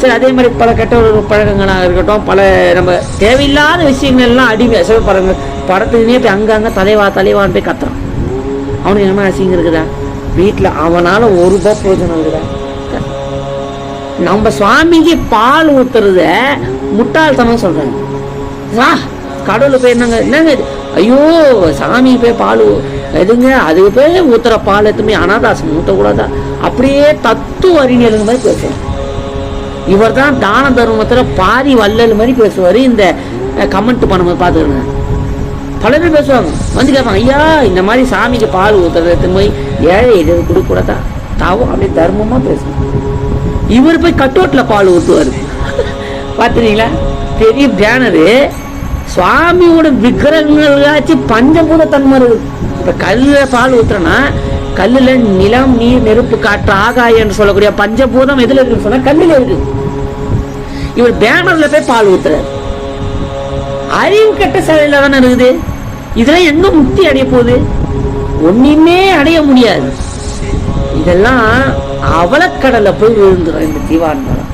சரி அதே மாதிரி பல கெட்ட ஒரு பழக்கங்களாக இருக்கட்டும் பல நம்ம தேவையில்லாத விஷயங்கள்லாம் அடிமை சில பாருங்க படத்துக்குனே போய் அங்கங்கே தலைவா தலைவான்னு போய் கத்துறான். அவனுக்கு என்ன அசிங்கம் இருக்குதா? வீட்டில் அவனால ஒரு ரூபா பிரயோஜனம் இருக்குதா? நம்ம சுவாமிக்கு பால் ஊத்துறத முட்டாள்தனம் சொல்கிறாங்க சா கடவுள் போய் என்னங்க என்னங்க இது? ஐயோ சாமி போய் பால் எதுங்க? அதுக்கு போய் ஊத்துற பால் எத்துமே அனாதாசம் ஊற்றக்கூடாதா அப்படியே தத்துவ அறிஞர்கள் மாதிரி பேசுவார் இவர் தான் தான தர்மத்தில் பாரி வள்ளல் மாதிரி பேசுவார். இந்த கமெண்ட் பண்ணும்போது பார்த்துக்கணும் பல பேர் பேசுவாங்க. வந்து கேட்பாங்க ஐயா இந்த மாதிரி சாமிக்கு பால் ஊற்றுறது போய் ஏழை இது கொடுக்கூடாதா தாவும் அப்படியே தர்மமா பேசுவாங்க. இவர் போய் கட்டோட்டில் பால் ஊற்றுவார் பார்த்துறீங்களா பெரிய பேனரு சுவாமியோட விக்கிரகங்களாச்சும் பஞ்சபூத தன்மை இருக்குது. இப்போ கல்லில் பால் ஊத்துறேன்னா கல்லுல நிலம் நீர் நெருப்பு காற்று ஆகாயம்னு சொல்லக்கூடிய பஞ்சபூதம் எதுல இருக்குன்னு சொன்னா கல்லுல இருக்குது இவர் பேனர்ல போய் பால் ஊத்துறாரு. அறிவு கெட்ட சிலையில தானே இருக்குது? இதெல்லாம் எங்க முக்தி அடைய போகுது? ஒண்ணுமே அடைய முடியாது. இதெல்லாம் அவலக்கடலை போய் விழுந்துடும் இந்த தீவாரணம்